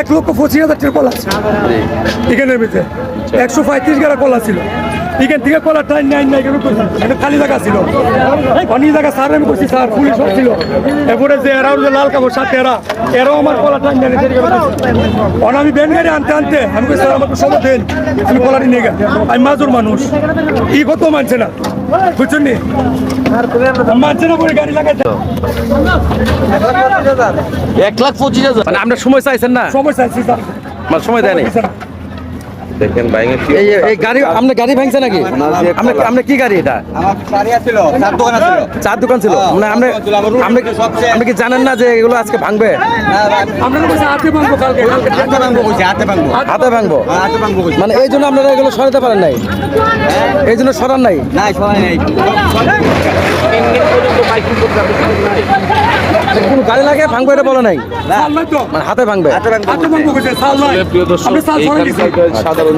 এক লক্ষ পঁচিশ হাজার টাকা কলা ছিল এখানের ভিতরে একশো পঁয়ত্রিশ গাড়া কলা ছিল এখান থেকে কলা টাইম নাই নাই কেন এটা খালি জায়গা ছিল অনেক জায়গা স্যার আমি করছি স্যার পুলিশ সব ছিল এরপরে যে এরাও যে লাল কাপড় সাথে এরা এরাও আমার কলা টাইম নেই অন আমি ব্যান গাড়ি আনতে আনতে আমি স্যার আমাকে সময় দেন আমি কলাটি নিয়ে গেলাম আমি মাজুর মানুষ ই কত মানছে না বুঝছেন এক লাখ পঁচিশ হাজার। মানে আপনার সময় চাইছেন না? সময় চাইছি মানে সময় দেয়নি? দেখেন এই এই গাড়ি আপনি গাড়ি ভাঙছে নাকি? আপনি আপনি কি গাড়ি এটা? আমার গাড়ি আছিল চার দোকান চার দোকান ছিল? মানে আপনি আপনি আপনি কি জানেন না যে এগুলো আজকে ভাঙবে? হাতে মানে এই জন্য আপনারা এগুলো সরাতে পারেন নাই? এই জন্য সরান নাই? নাই সবাই নাই। গাড়ি লাগে ভাঙবে এটা বলে নাই। মানে হাতে ভাঙবে। সাধারণ